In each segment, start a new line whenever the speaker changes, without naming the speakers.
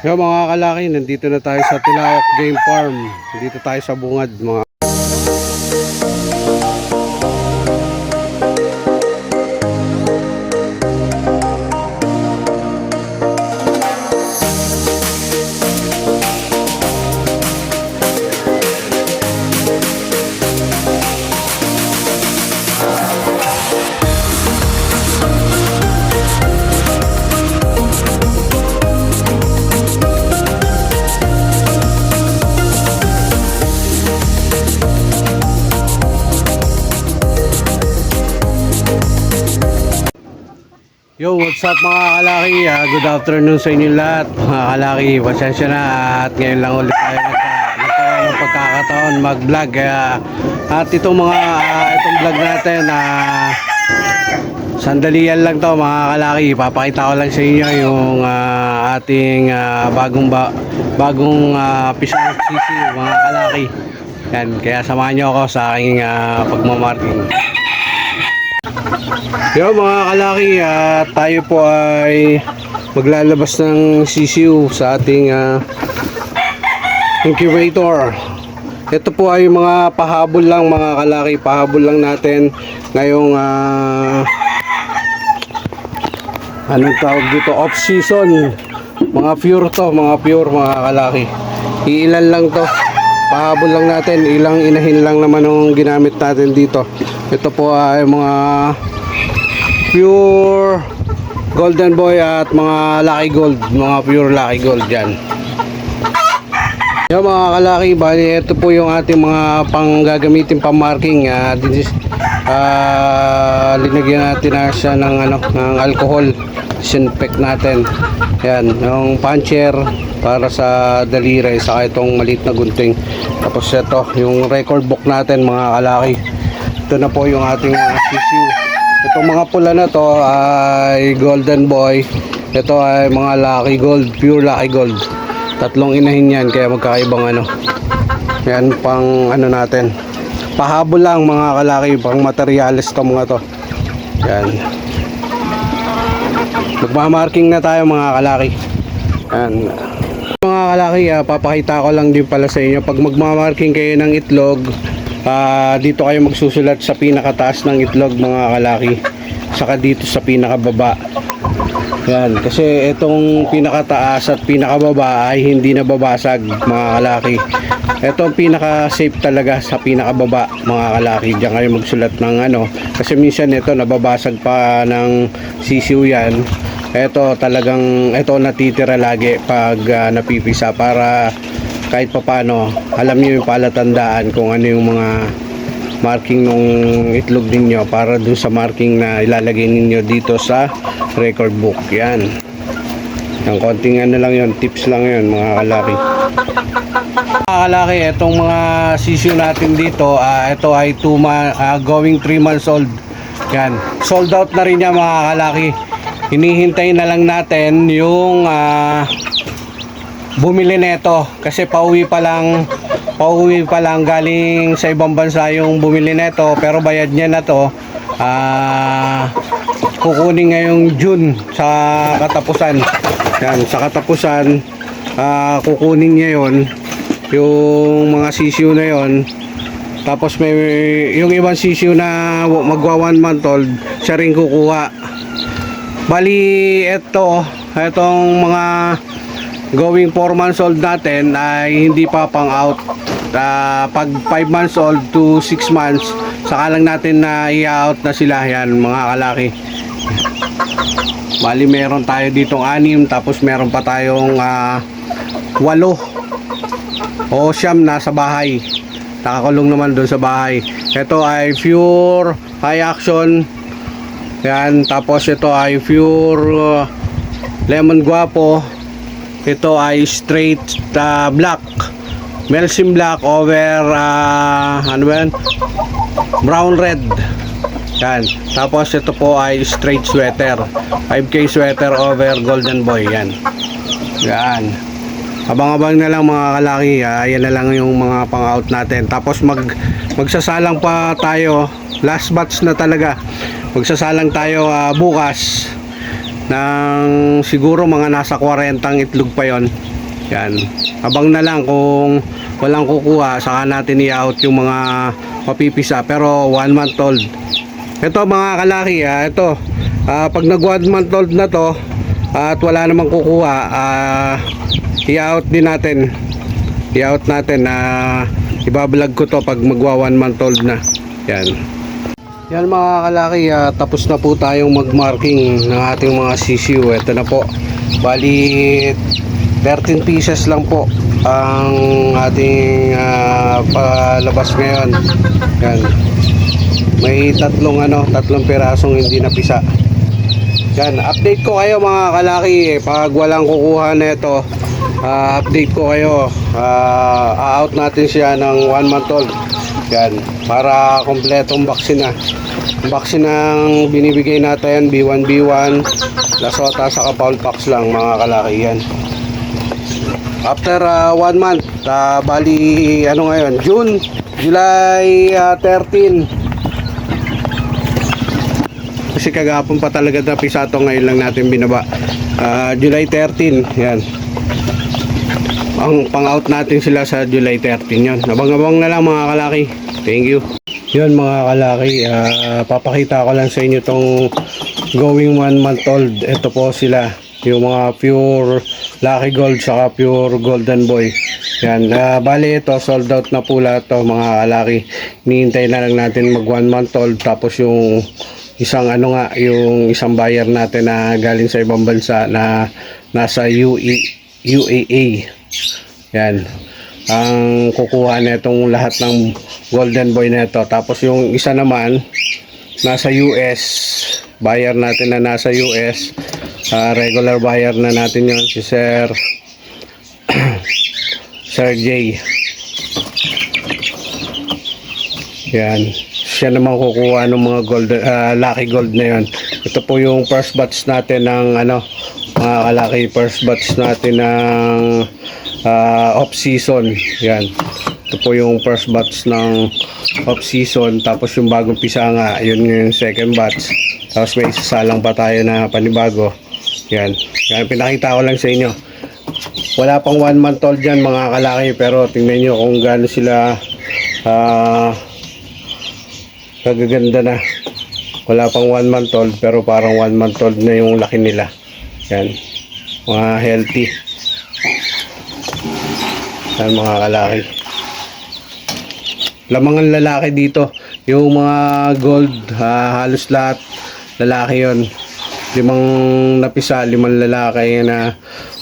Yo mga kalaki, nandito na tayo sa Tilaok Game Farm. Dito tayo sa bungad mga what's up mga kalaki? Ah, good afternoon sa inyo lahat. Mga kalaki, pasensya na at ngayon lang ulit tayo nagka, nagkaroon ng pagkakataon mag-vlog. Kaya, at itong mga, ah, itong vlog natin, ah, sandalian lang to mga kalaki. Papakita ko lang sa inyo yung ah, ating ah, bagong ba, bagong uh, pisang sisi mga kalaki. Yan, kaya samahan nyo ako sa aking ah, pagmamarking. Yo mga kalaki, ah, tayo po ay maglalabas ng sisiu sa ating ah, incubator. Ito po ay mga pahabol lang mga kalaki, pahabol lang natin ngayong ah, anong tawag dito, off season. Mga pure to, mga pure mga kalaki. Iilan lang to. Pahabol lang natin, ilang inahin lang naman ang ginamit natin dito. Ito po ay mga pure golden boy at mga lucky gold. Mga pure lucky gold yan yung mga kalaki bali ito po yung ating mga pang gagamitin pang marking uh, this is, ah, linagyan natin na siya ng ano ng alcohol disinfect natin yan yung puncher para sa daliri saka itong maliit na gunting tapos ito yung record book natin mga kalaki ito na po yung ating uh, tissue Itong mga pula na to ay golden boy. Ito ay mga lucky gold, pure lucky gold. Tatlong inahin yan kaya magkakaibang ano. Yan pang ano natin. Pahabol lang mga kalaki, pang materialis to mga to. Yan. Magmamarking na tayo mga kalaki. Yan. Mga kalaki, ah, papakita ko lang din pala sa inyo. Pag magmamarking kayo ng itlog, Ah, dito kayo magsusulat sa pinakataas ng itlog mga kalaki. Saka dito sa pinakababa. Yan, kasi itong pinakataas at pinakababa ay hindi nababasag mga kalaki. Ito ang pinaka safe talaga sa pinakababa mga kalaki. Diyan kayo magsulat ng ano. Kasi minsan ito nababasag pa ng sisiw yan. Ito talagang ito natitira lagi pag ah, napipisa para kahit papano alam niyo yung palatandaan kung ano yung mga marking nung itlog ninyo para dun sa marking na ilalagay ninyo dito sa record book. Yan. Yung konting ano lang yun tips lang yun mga kalaki. Mga kalaki itong mga sisyo natin dito ah, ito ay 2 ma- ah, going 3 months old. Yan. Sold out na rin yan mga kalaki. Hinihintay na lang natin yung ah, bumili neto kasi pauwi pa lang pauwi pa lang galing sa ibang bansa yung bumili neto pero bayad niya na to. Ah kukunin ngayong June sa katapusan. Yan sa katapusan ah kukunin niya yon yung mga sisiyo na yon tapos may yung ibang sisiyo na magwa one month old siya rin kukuha. Bali eto etong mga going 4 months old natin ay hindi pa pang out Ah, pag 5 months old to 6 months saka lang natin na i-out na sila. Yan mga kalaki. Bali meron tayo ditong anim tapos meron pa tayong ah, walo. O siyam nasa bahay. Nakakulong naman doon sa bahay. Ito ay pure high action. Yan tapos ito ay pure uh, lemon guapo. Ito ay straight uh, black Melsim black over uh, ano ba yan brown red Yan. Tapos ito po ay straight sweater. 5K sweater over golden boy. Yan. Yan. Abang-abang na lang mga kalaki. Ah, yan na lang yung mga pang-out natin. Tapos mag magsasalang pa tayo. Last batch na talaga. Magsasalang tayo ah, bukas ng siguro mga nasa 40 itlog pa yon. Yan. Abang na lang kung walang kukuha, saka natin i-out yung mga mapipisa. Pero one month old. Ito mga kalaki, ah, ito. Ah, pag nag one month old na to, at wala namang kukuha, ah, i-out din natin. I-out natin na ibablog ko to pag magwa one month old na. Yan. Yan mga kalaki, ah, tapos na po tayong mag-marking ng ating mga CCU. Ito na po. Bali 13 pieces lang po ang ating ah, palabas ngayon. Yan. May tatlong ano, tatlong pirasong hindi napisa. Yan, update ko kayo mga kalaki pag walang kukuha nito. ah, update ko kayo. Ah, out natin siya ng 1 month old. Yan, para kompletong vaccine na. Ang vaccine ng binibigay natin B1 B1 Lasota sa Paul Pax lang mga kalaki yan. After 1 month, ah, bali ano ngayon, June, July ah, 13. Kasi kagapon pa talaga na pisato ngayon lang natin binaba. Ah, July 13, yan. Ang pang-out natin sila sa July 13 yon. Nabang-abang na lang mga kalaki. Thank you. Yun mga kalaki, ah, papakita ko lang sa inyo tong going one month old. Ito po sila, yung mga pure Lucky Gold saka pure Golden Boy. Yan, ah, bali ito, sold out na po lahat to mga kalaki. Nihintay na lang natin mag one month old tapos yung isang ano nga, yung isang buyer natin na galing sa ibang bansa na nasa UE, UAA. Yan. Ang kukuha nitong lahat ng golden boy nito. Tapos yung isa naman nasa US. Buyer natin na nasa US. ah, regular buyer na natin yon si Sir Sir J. Yan. Siya naman kukuha ng mga gold, ah, lucky gold na yon. Ito po yung first batch natin ng ano, mga kalaki first batch natin ng ah, off season. Yan. Ito po yung first batch ng off season. Tapos yung bagong pisa nga, yun yung second batch. Tapos may isasalang pa tayo na panibago. Yan. Yan, pinakita ko lang sa inyo. Wala pang one month old dyan mga kalaki. Pero tingnan nyo kung gaano sila ah kagaganda na. Wala pang one month old pero parang one month old na yung laki nila. Yan. Mga healthy. Yan mga kalaki. Lamang ang lalaki dito. Yung mga gold, ah, halos lahat lalaki yon Limang napisa, limang lalaki na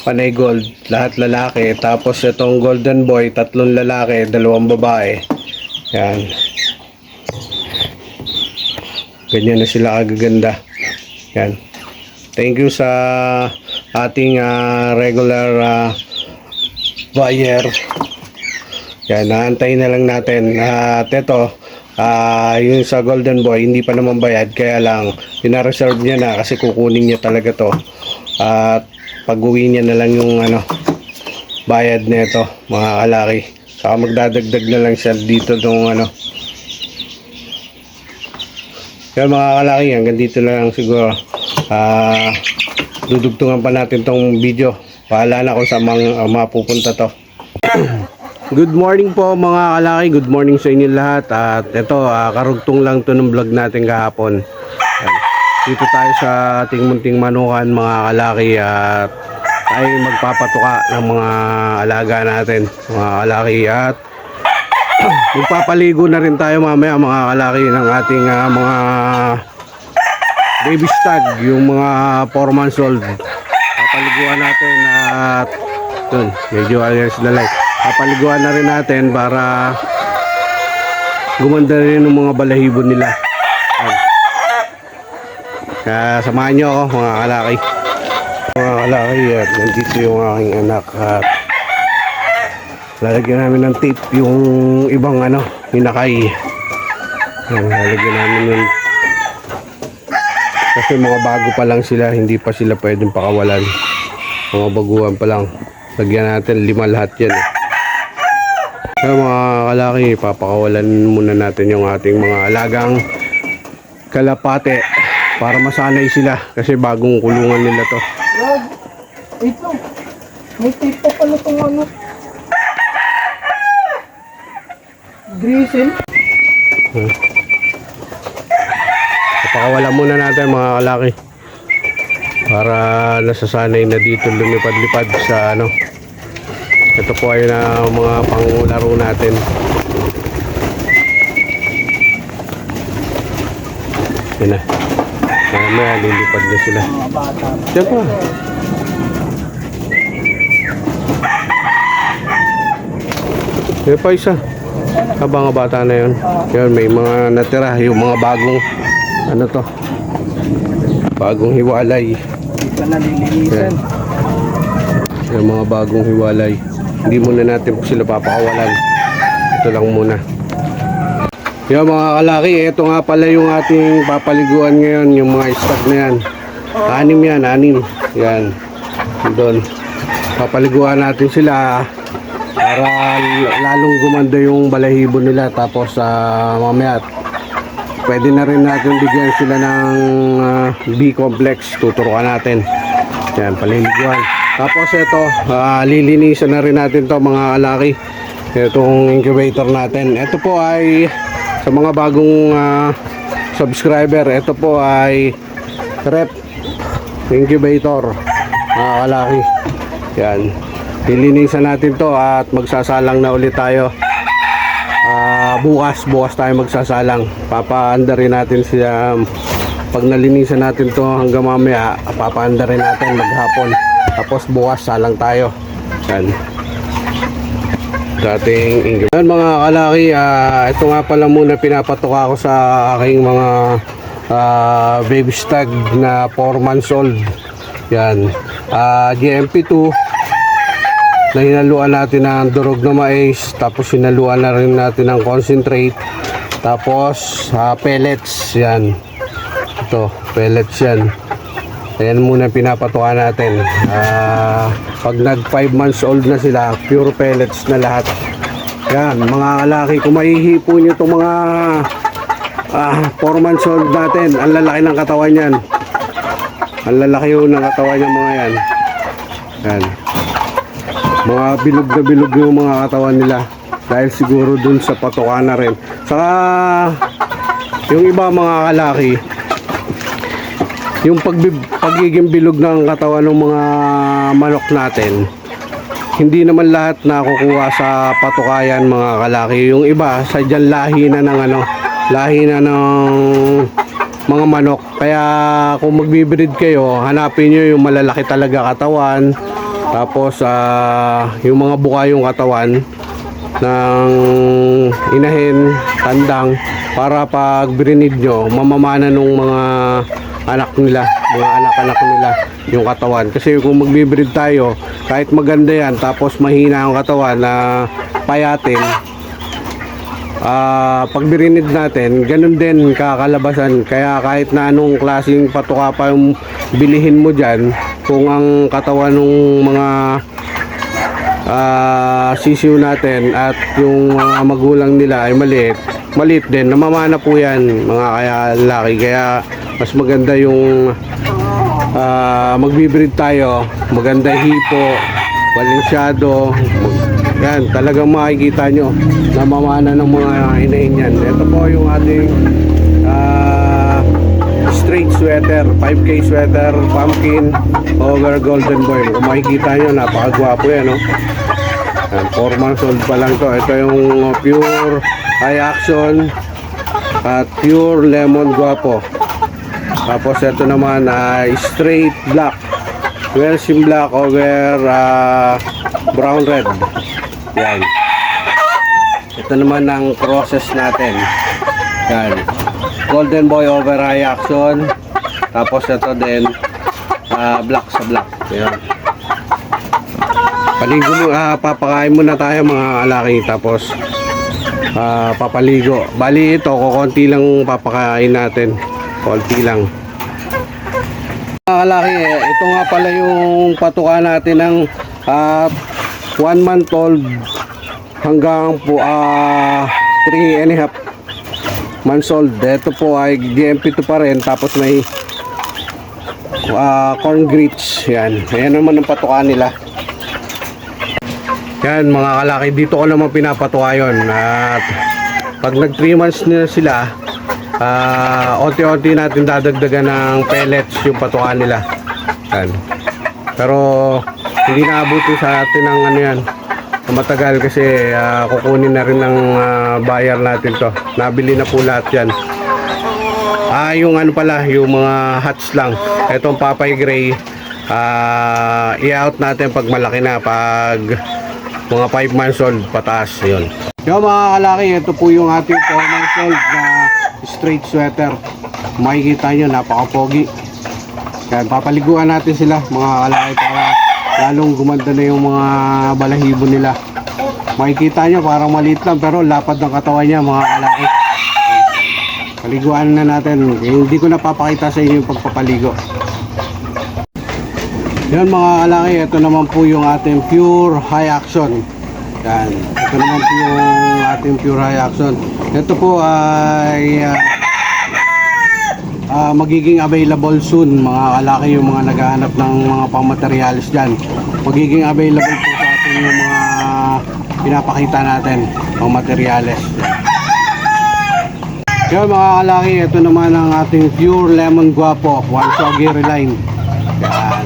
panay gold. Lahat lalaki. Tapos itong golden boy, tatlong lalaki, dalawang babae. Yan. Ganyan na sila kagaganda. Yan. Thank you sa ating ah, regular ah, buyer. Yan, naantay na lang natin. At ito, ah, yung sa Golden Boy, hindi pa naman bayad. Kaya lang, pinareserve niya na kasi kukunin niya talaga to. At pag uwi niya na lang yung ano, bayad nito mga kalaki. Saka magdadagdag na lang siya dito nung ano. Kaya mga kalaki, hanggang dito lang siguro. Ah, dudugtungan pa natin tong video. Pahala na kung sa mga mapupunta to. Good morning po mga kalaki, good morning sa inyo lahat. At ito, ah, karugtong lang to ng vlog natin kahapon. Dito tayo sa ating munting manukan mga kalaki. At tayo magpapatuka ng mga alaga natin Mga kalaki. At Magpapaligo na rin tayo mamaya mga kalaki ng ating ah, mga baby stag Yung mga 4 months old. Papaliguan natin at yun, medyo ayos na lang papaliguan na rin natin para gumanda rin ng mga balahibo nila. Kaya samahan nyo ako mga kalaki. Mga kalaki at nandito yung aking anak at lalagyan namin ng tape yung ibang ano, hinakay. Yan, lalagyan namin ng Kasi mga bago pa lang sila, hindi pa sila pwedeng pakawalan. Mga baguhan pa lang. Lagyan natin, lima lahat yan eh. Kaya mga kalaki, papakawalan muna natin yung ating mga alagang kalapate para masanay sila kasi bagong kulungan nila to.
Wait lang. May pa pala itong ano. Grisel.
Papakawalan muna natin mga kalaki para nasasanay na dito lumipad-lipad sa ano. Ito po ay na mga panglaro natin. Yan na. Mamaya lilipad na sila. Diyan pa. May pa isa. Habang nga bata na yun. Yun, may mga natira. Yung mga bagong, ano to, bagong hiwalay. Yung mga bagong hiwalay. Hindi muna natin sila papakawalan. Ito lang muna. Yung mga kalaki, ito nga pala yung ating papaliguan ngayon, yung mga stock na yan. Anim yan, anim. Yan. Doon. Papaliguan natin sila para lalong gumanda yung balahibo nila. Tapos sa mamaya, pwede na rin natin bigyan sila ng ah, B-complex. Tuturukan natin. Yan, paliliguan. Tapos ito, ah, lilinisan na rin natin to mga kalaki. Itong incubator natin. Ito po ay sa mga bagong ah, subscriber. Ito po ay rep incubator mga kalaki. Yan. Lilinisan natin to at magsasalang na ulit tayo. Ah, bukas, bukas tayo magsasalang. Papaanda rin natin siya pag nalinisan natin to hanggang mamaya, papaanda rin natin maghapon. Tapos bukas salang tayo. Yan. Dating. Yan mga kalaki, ah, ito nga pala muna pinapatuka ko sa aking mga ah, baby stag na 4 months old. Yan. Ah, GMP2 na hinaluan natin ng durog na mais tapos hinaluan na rin natin ng concentrate tapos ah, pellets yan ito pellets yan. Ayan muna pinapatukan natin. Ah, pag nag 5 months old na sila pure pellets na lahat. Yan mga kalaki kung mahihipo nyo itong mga ah, 4 months old natin ang lalaki ng katawan yan. Ang lalaki yun ng katawan yung mga yan. Yan. Mga bilog na bilog yung mga katawan nila. Dahil siguro dun sa patukan na rin. Saka yung iba mga kalaki yung pagbi- pagiging bilog ng katawan ng mga manok natin hindi naman lahat nakukuha sa patukayan mga kalaki. Yung iba sadyang lahi na ng ano lahi na ng mga manok. Kaya kung magbibreed kayo hanapin nyo yung malalaki talaga katawan. Tapos ah, yung mga buka yung katawan ng inahin, tandang para pag brinid nyo, mamamana nung mga anak nila, mga anak-anak nila yung katawan. Kasi kung magbibreed tayo, kahit maganda yan, tapos mahina ang katawan na payatin, ah pag birinid natin, ganun din kakalabasan. Kaya kahit na anong klaseng patuka pa yung bilihin mo dyan, kung ang katawan ng mga ah sisiw natin at yung mga magulang nila ay maliit, maliit din. Namamana po yan mga kaya laki. Kaya mas maganda yung ah magbibreed tayo. Maganda hipo, balinsyado. Mag- yan, talagang makikita nyo namamana ng mga inahin yan. Ito po yung ating ah straight sweater, 5K sweater, pumpkin, over golden boy. Kung makikita nyo, napakagwapo yan, no? Yan, 4 months old pa lang to. Ito yung uh, pure high action at pure lemon guapo. Tapos ito naman ay straight black. Welshing black over uh, brown red. Yan. Ito naman ang process natin. Yan. Golden boy over high action. Tapos ito din ah, black sa black. Yan. Paligo mo, ah, papakain muna tayo mga alaki tapos ah, papaligo. Bali ito, kukunti lang papakain natin. Konti lang. Mga kalaki, eh, ito nga pala yung patuka natin ng ah, one month old hanggang po ah, three and a half months old. Ito po ay GMP2 pa rin tapos may ah, corn grits. Yan. Ayan naman ang patuka nila. Yan mga kalaki, dito ko naman pinapatuka yun. At pag nag 3 months na sila, ah onti-onti natin dadagdagan ng pellets yung patuka nila. Yan. Pero hindi naabuti sa atin ng ano yan. Matagal kasi ah, kukunin na rin ng ah, buyer natin to. Nabili na po lahat yan. Ah, yung ano pala, yung mga hats lang. Etong Papay Gray, ah, i-out natin pag malaki na, pag mga 5 months old pataas, yun. Yung mga kalaki, ito po yung ating 4 months old na straight sweater. Makikita nyo, napaka-pogi. Yan, papaliguan natin sila, mga kalaki, para lalong gumanda na yung mga balahibo nila. Makikita nyo, parang maliit lang, pero lapad ng katawan niya, mga kalaki. Paliguan na natin. Eh, hindi ko napapakita sa inyo yung pagpapaligo. Yan mga kalaki, ito naman po yung ating pure high action. Yan. Ito naman po yung ating pure high action. Ito po ay ah, ah, magiging available soon mga kalaki yung mga naghahanap ng mga pangmaterialis dyan. Magiging available po sa atin yung mga pinapakita natin pangmaterialis. Yan mga kalaki, ito naman ang ating pure lemon guapo, one soggy reline. Yan.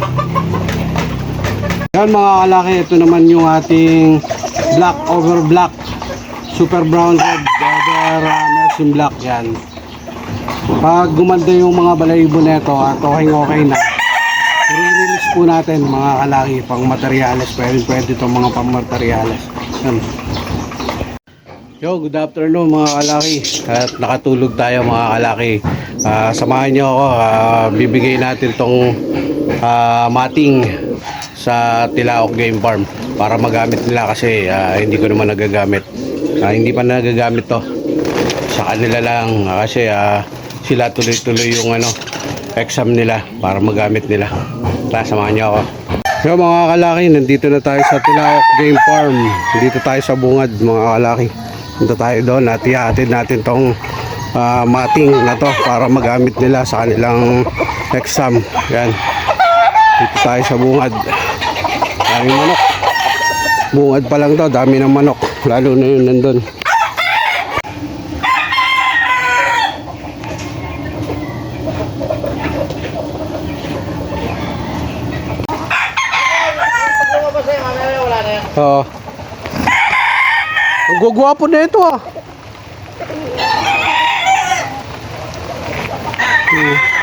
Yan mga kalaki, ito naman yung ating black over black, super brown red, over uh, black. Yan. Pag gumanda yung mga balayibo nito at okay okay na, i-release po natin mga kalaki pang materials. Pwede pwede itong mga pang materials. Yan. Yo, good afternoon mga kalaki. At nakatulog tayo mga kalaki. Ah, samahan niyo ako. Ah, bibigay natin tong ah, mating sa Tilaok Game Farm para magamit nila kasi ah, hindi ko naman nagagamit. Ah, hindi pa nagagamit to. Sa kanila lang ah, kasi ah, sila tuloy-tuloy yung ano exam nila para magamit nila. Tara, samahan niyo ako. Yo mga kalaki, nandito na tayo sa Tilaok Game Farm. Dito tayo sa bungad mga kalaki. Punta tayo doon at ihatid natin tong ah, mating na to para magamit nila sa kanilang exam. Yan. Dito tayo sa bungad. Daming manok. Bungad pa lang to, dami ng manok. Lalo na yun nandun. Oo. Ang gugwapo na ito ah. Hmm.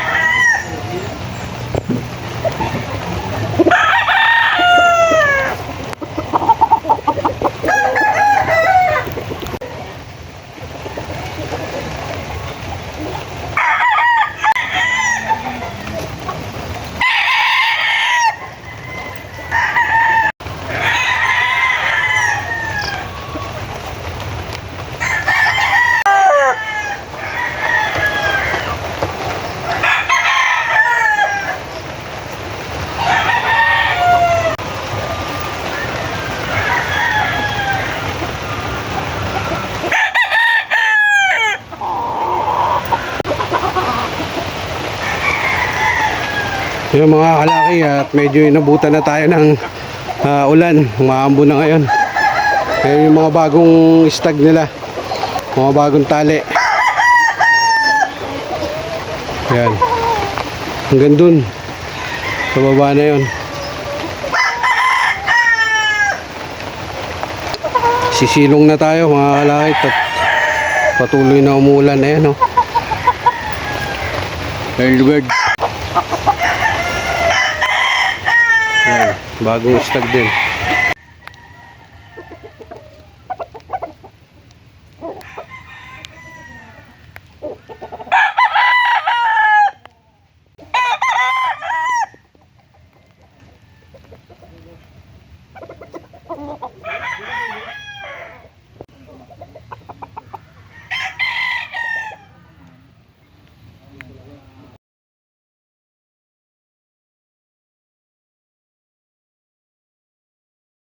Yung mga kalaki at medyo inabutan na tayo ng ah, ulan. Umaambo na ngayon. Kaya yung mga bagong stag nila. Mga bagong tali. Yan. Hanggang dun. Sa na yun. Sisilong na tayo mga kalaki. Tat- Patuloy na umulan. Ayan o. Early bird. Bagong stag din.